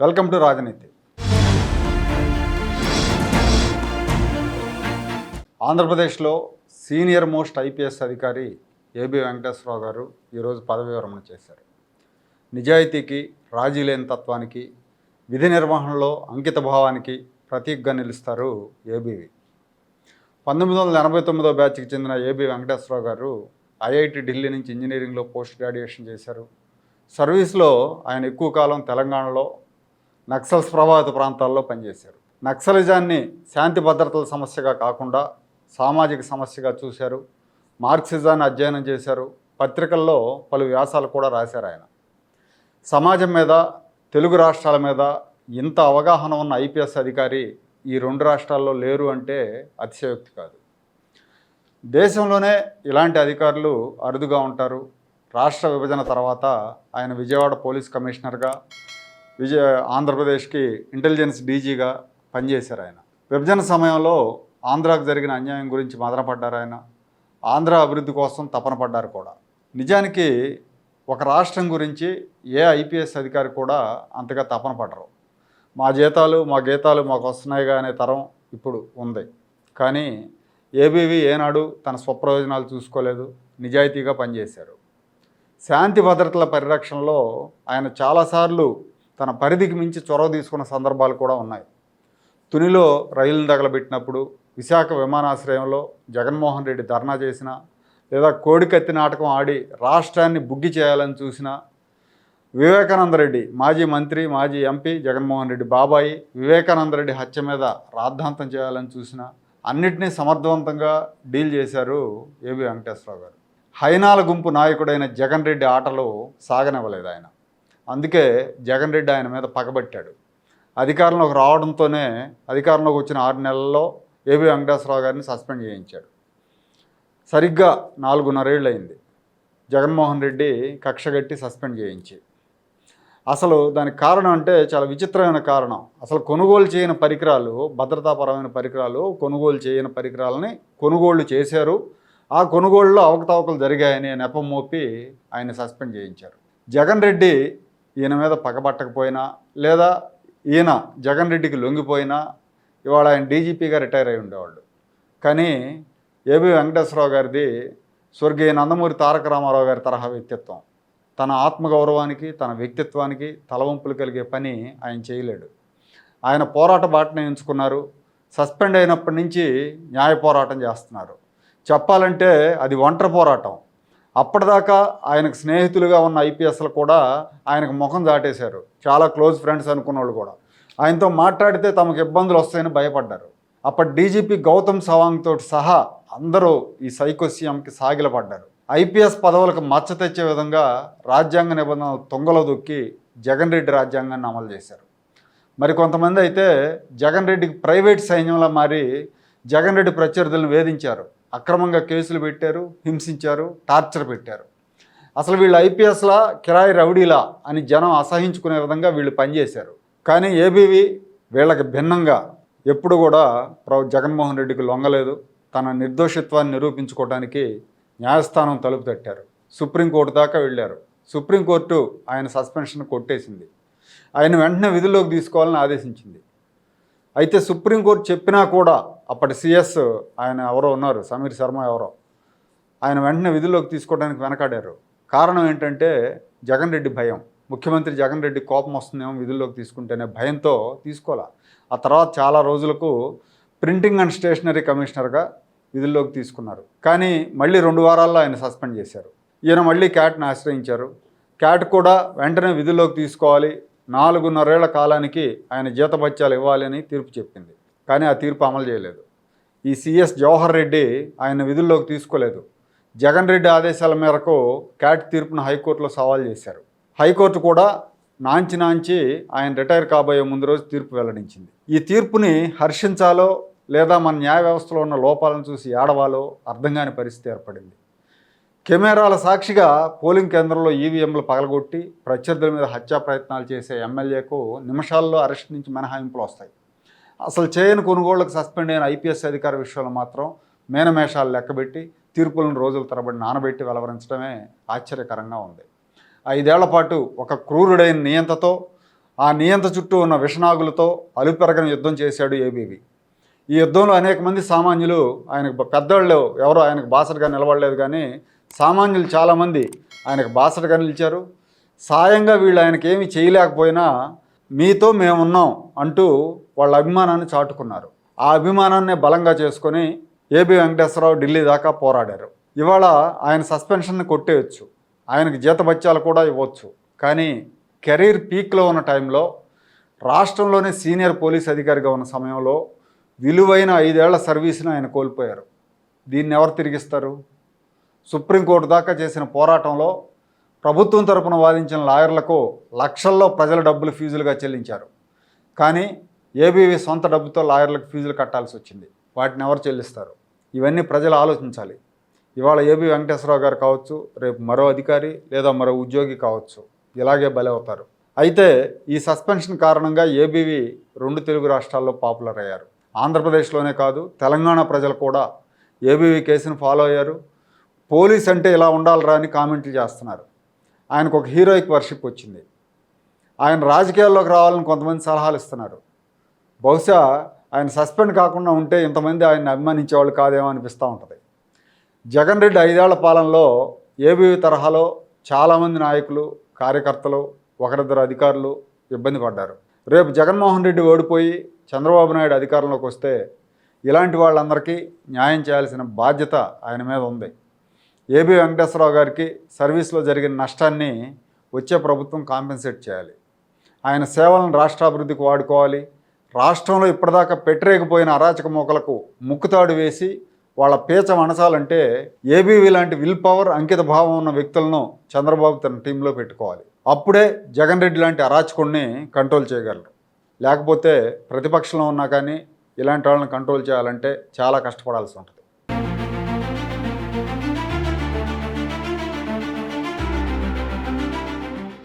Welcome to Rajaneeti. ఆంధ్రప్రదేశ్లో senior most IPS అధికారి AB Venkateswararao garu ఈరోజు పదవి విరమణ చేశారు. నిజాయితీకి రాజీ లేని తత్వానికి విధి నిర్వహణలో అంకిత భావానికి ప్రతీకగా నిలుస్తారు ఏబీవి పంతొమ్మిది వందల ఎనభై తొమ్మిదో బ్యాచ్కి చెందిన ఏబి వెంకటేశ్వరరావు గారు ఐఐటి ఢిల్లీ నుంచి ఇంజనీరింగ్లో పోస్ట్ గ్రాడ్యుయేషన్ చేశారు. సర్వీస్లో ఆయన ఎక్కువ కాలం తెలంగాణలో నక్సల్స్ ప్రభావిత ప్రాంతాల్లో పనిచేశారు. నక్సలిజాన్ని శాంతి భద్రతల సమస్యగా కాకుండా సామాజిక సమస్యగా చూశారు. మార్క్సిజాన్ని అధ్యయనం చేశారు. పత్రికల్లో పలు వ్యాసాలు కూడా రాశారు ఆయన. సమాజం మీద తెలుగు రాష్ట్రాల మీద ఇంత అవగాహన ఉన్న ఐపీఎస్ అధికారి ఈ రెండు రాష్ట్రాల్లో లేరు అంటే అతిశయోక్తి కాదు. దేశంలోనే ఇలాంటి అధికారులు అరుదుగా ఉంటారు. రాష్ట్ర విభజన తర్వాత ఆయన విజయవాడ పోలీస్ కమిషనర్గా విజయ ఆంధ్రప్రదేశ్కి ఇంటెలిజెన్స్ డీజీగా పనిచేశారు ఆయన. విభజన సమయంలో ఆంధ్రాకు జరిగిన అన్యాయం గురించి మదనపడ్డారు ఆయన. ఆంధ్ర అభివృద్ధి కోసం తపన పడ్డారు కూడా. నిజానికి ఒక రాష్ట్రం గురించి ఏ ఐపీఎస్ అధికారి కూడా అంతగా తపన పడరు. మా జీతాలు మా గీతాలు మాకు వస్తున్నాయిగా అనే తరం ఇప్పుడు ఉంది. కానీ ఏబీవీ ఏనాడు తన స్వప్రయోజనాలు చూసుకోలేదు నిజాయితీగా పనిచేశారు. శాంతి భద్రతల పరిరక్షణలో ఆయన చాలాసార్లు తన పరిధికి మించి చొరవ తీసుకున్న సందర్భాలు కూడా ఉన్నాయి. తునిలో రైలును తగలబెట్టినప్పుడు విశాఖ విమానాశ్రయంలో జగన్మోహన్ రెడ్డి ధర్నా చేసిన లేదా కోడికత్తి నాటకం ఆడి రాష్ట్రాన్ని బుగ్గి చేయాలని చూసిన వివేకానంద రెడ్డి మాజీ మంత్రి మాజీ ఎంపీ జగన్మోహన్ రెడ్డి బాబాయి వివేకానంద రెడ్డి హత్య మీద రాద్ధాంతం చేయాలని చూసిన అన్నిటినీ సమర్థవంతంగా డీల్ చేశారు ఏబి వెంకటేశ్వరరావు గారు. హైనాల గుంపు నాయకుడైన జగన్ రెడ్డి ఆటలు సాగనివ్వలేదు ఆయన. అందుకే జగన్ రెడ్డి ఆయన మీద పగబట్టాడు. అధికారంలోకి రావడంతోనే అధికారంలోకి వచ్చిన ఆరు నెలల్లో ఏబి వెంకటేశ్వరరావు గారిని సస్పెండ్ చేయించాడు. సరిగ్గా నాలుగున్నరేళ్ళు అయింది జగన్మోహన్ రెడ్డి కక్షగట్టి సస్పెండ్ చేయించి. అసలు దానికి కారణం అంటే చాలా విచిత్రమైన కారణం. అసలు కొనుగోలు చేయని పరికరాలు భద్రతాపరమైన పరికరాలు కొనుగోలు చేయని పరికరాలని కొనుగోళ్ళు చేశారు. ఆ కొనుగోళ్ళలో అవకతవకలు జరిగాయని నెపం మోపి ఆయన సస్పెండ్ చేయించారు. జగన్ రెడ్డి ఈయన మీద పగబట్టకపోయినా లేదా ఈయన జగన్ రెడ్డికి లొంగిపోయినా ఇవాళ ఆయన డీజీపీగా రిటైర్ అయి ఉండేవాళ్ళు. కానీ ఏబి వెంకటేశ్వరరావు గారిది స్వర్గీయ నందమూరి తారక రామారావు గారి తరహా వ్యక్తిత్వం. తన ఆత్మగౌరవానికి తన వ్యక్తిత్వానికి తలవంపులు కలిగే పని ఆయన చేయలేడు. ఆయన పోరాట బాటను ఎంచుకున్నారు. సస్పెండ్ అయినప్పటి నుంచి న్యాయ పోరాటం చేస్తున్నారు. చెప్పాలంటే అది ఒంటరి పోరాటం. అప్పటిదాకా ఆయనకు స్నేహితులుగా ఉన్న ఐపీఎస్లు కూడా ఆయనకు ముఖం దాటేశారు. చాలా క్లోజ్ ఫ్రెండ్స్ అనుకున్న వాళ్ళు కూడా. ఆయనతో మాట్లాడితే తమకు ఇబ్బందులు వస్తాయని భయపడ్డారు. అప్పటి డీజీపీ గౌతమ్ సవాంగ్తో సహా అందరూ ఈ సైకో సీఎంకి సాగిలపడ్డారు. ఐపీఎస్ పదవులకు మచ్చ తెచ్చే విధంగా రాజ్యాంగ నిబంధనలు తొంగలో దొక్కి జగన్ రెడ్డి రాజ్యాంగాన్ని అమలు చేశారు. మరి కొంతమంది అయితే జగన్ రెడ్డికి ప్రైవేట్ సైన్యంలా మారి జగన్ రెడ్డి ప్రత్యర్థులను వేధించారు. అక్రమంగా కేసులు పెట్టారు హింసించారు టార్చర్ పెట్టారు. అసలు వీళ్ళు ఐపీఎస్లా కిరాయి రౌడీలా అని జనం అసహించుకునే విధంగా వీళ్ళు పనిచేశారు. కానీ ఏబీవీ వీళ్ళకి భిన్నంగా ఎప్పుడు కూడా ప్ర జగన్మోహన్ రెడ్డికి లొంగలేదు. తన నిర్దోషిత్వాన్ని నిరూపించుకోవడానికి న్యాయస్థానం తలుపు తట్టారు. సుప్రీంకోర్టు దాకా వెళ్ళారు. సుప్రీంకోర్టు ఆయన సస్పెన్షన్ కొట్టేసింది. ఆయన వెంటనే విధుల్లోకి తీసుకోవాలని ఆదేశించింది. అయితే సుప్రీంకోర్టు చెప్పినా కూడా అప్పటి సిఎస్ ఆయన ఎవరో ఉన్నారు సమీర్ శర్మ ఎవరో ఆయన వెంటనే విధుల్లోకి తీసుకోవడానికి వెనకాడారు. కారణం ఏంటంటే జగన్ రెడ్డి భయం. ముఖ్యమంత్రి జగన్ రెడ్డి కోపం వస్తుందేమో విధుల్లోకి తీసుకుంటేనే భయంతో తీసుకోవాలా. ఆ తర్వాత చాలా రోజులకు ప్రింటింగ్ అండ్ స్టేషనరీ కమిషనర్గా విధుల్లోకి తీసుకున్నారు. కానీ మళ్ళీ రెండు వారాల్లో ఆయన సస్పెండ్ చేశారు. ఈయన మళ్ళీ క్యాట్ని ఆశ్రయించారు. క్యాట్ కూడా వెంటనే విధుల్లోకి తీసుకోవాలి. నాలుగున్నరేళ్ళ కాలానికి ఆయన జీతభత్యాలు ఇవ్వాలి అని తీర్పు చెప్పింది. కానీ ఆ తీర్పు అమలు చేయలేదు. ఈ సిఎస్ జవహర్ రెడ్డి ఆయన విధుల్లోకి తీసుకోలేదు. జగన్ రెడ్డి ఆదేశాల మేరకు క్యాట్ తీర్పును హైకోర్టులో సవాల్ చేశారు. హైకోర్టు కూడా నాంచి నాంచి ఆయన రిటైర్ కాబోయే ముందు రోజు తీర్పు వెల్లడించింది. ఈ తీర్పుని హర్షించాలో లేదా మన న్యాయ వ్యవస్థలో ఉన్న లోపాలను చూసి ఏడవాలో అర్థం కాని పరిస్థితి ఏర్పడింది. కెమెరాల సాక్షిగా పోలింగ్ కేంద్రంలో ఈవీఎంలు పగలగొట్టి ప్రత్యర్థుల మీద హత్యా ప్రయత్నాలు చేసే ఎమ్మెల్యేకు నిమిషాల్లో అరెస్ట్ నుంచి మినహాయింపులు వస్తాయి. అసలు చేయని కొనుగోళ్ళకు సస్పెండ్ అయిన ఐపీఎస్ అధికారి విషయంలో మాత్రం మేనమేషాలు లెక్కబెట్టి తీర్పులను రోజుల తరబడి నానబెట్టి వెలవరించడమే ఆశ్చర్యకరంగా ఉంది. ఐదేళ్ళ పాటు ఒక క్రూరుడైన నియంతతో ఆ నియంత చుట్టూ ఉన్న విషనాగులతో అలుపెరగని యుద్ధం చేశాడు ఏబీవీ. ఈ యుద్ధంలో అనేక మంది సామాన్యులు ఆయనకు పెద్దవాళ్ళు ఎవరో ఆయనకు బాసటగా నిలబడలేదు కానీ సామాన్యులు చాలామంది ఆయనకు బాసటగా నిలిచారు సాయంగా వీళ్ళు ఆయనకి ఏమి చేయలేకపోయినా మీతో మేమున్నాం అంటూ వాళ్ళ అభిమానాన్ని చాటుకున్నారు. ఆ అభిమానాన్ని బలంగా చేసుకొని ఏబి వెంకటేశ్వరరావు ఢిల్లీ దాకా పోరాడారు. ఇవాళ ఆయన సస్పెన్షన్ని కొట్టేయచ్చు. ఆయనకు జీతభత్యాలు కూడా ఇవ్వచ్చు. కానీ కెరీర్ పీక్లో ఉన్న టైంలో రాష్ట్రంలోనే సీనియర్ పోలీస్ అధికారిగా ఉన్న సమయంలో విలువైన ఐదేళ్ళ సర్వీస్ని ఆయన కోల్పోయారు. దీన్ని ఎవరు తిరిగిస్తారు? సుప్రీంకోర్టు దాకా చేసిన పోరాటంలో ప్రభుత్వం తరపున వాదించిన లాయర్లకు లక్షల్లో ప్రజల డబ్బులు ఫీజులుగా చెల్లించారు. కానీ ఏబీవీ సొంత డబ్బుతో లాయర్లకు ఫీజులు కట్టాల్సి వచ్చింది. వాటిని ఎవరు చెల్లిస్తారు? ఇవన్నీ ప్రజలు ఆలోచించాలి. ఇవాళ ఏబీ వెంకటేశ్వరరావు గారు కావచ్చు రేపు మరో అధికారి లేదా మరో ఉద్యోగి కావచ్చు ఇలాగే బలవుతారు. అయితే ఈ సస్పెన్షన్ కారణంగా ఏబీవీ రెండు తెలుగు రాష్ట్రాల్లో పాపులర్ అయ్యారు. ఆంధ్రప్రదేశ్లోనే కాదు తెలంగాణ ప్రజలు కూడా ఏబీవీ కేసును ఫాలో అయ్యారు. పోలీస్ అంటే ఇలా ఉండాలిరా అని కామెంట్లు చేస్తున్నారు. ఆయనకు ఒక హీరోయిక్ వర్షిప్ వచ్చింది. ఆయన రాజకీయాల్లోకి రావాలని కొంతమంది సలహాలు ఇస్తున్నారు. బహుశా ఆయన సస్పెండ్ కాకుండా ఉంటే ఇంతమంది ఆయన అభిమానించేవాళ్ళు కాదేమో అనిపిస్తూ ఉంటుంది. జగన్ రెడ్డి ఐదేళ్ళ పాలనలో ఏబీవీ తరహాలో చాలామంది నాయకులు కార్యకర్తలు ఒకరిద్దరు అధికారులు ఇబ్బంది పడ్డారు. రేపు జగన్మోహన్ రెడ్డి ఓడిపోయి చంద్రబాబు నాయుడు అధికారంలోకి వస్తే ఇలాంటి వాళ్ళందరికీ న్యాయం చేయాల్సిన బాధ్యత ఆయన మీద ఉంది. ఏబి వెంకటేశ్వరరావు గారికి సర్వీస్లో జరిగిన నష్టాన్ని వచ్చే ప్రభుత్వం కాంపెన్సేట్ చేయాలి. ఆయన సేవలను రాష్ట్రాభివృద్ధికి వాడుకోవాలి. రాష్ట్రంలో ఇప్పటిదాకా పెట్టరేకపోయిన అరాచక మొక్కలకు ముక్కుతాడు వేసి వాళ్ళ పేచ మనసాలంటే ఏబీవీ లాంటి విల్ పవర్ అంకిత భావం ఉన్న వ్యక్తులను చంద్రబాబు తన టీంలో పెట్టుకోవాలి. అప్పుడే జగన్ రెడ్డి లాంటి అరాచకుడిని కంట్రోల్ చేయగలరు. లేకపోతే ప్రతిపక్షంలో ఉన్నా కానీ ఇలాంటి వాళ్ళని కంట్రోల్ చేయాలంటే చాలా కష్టపడాల్సి ఉంటుంది.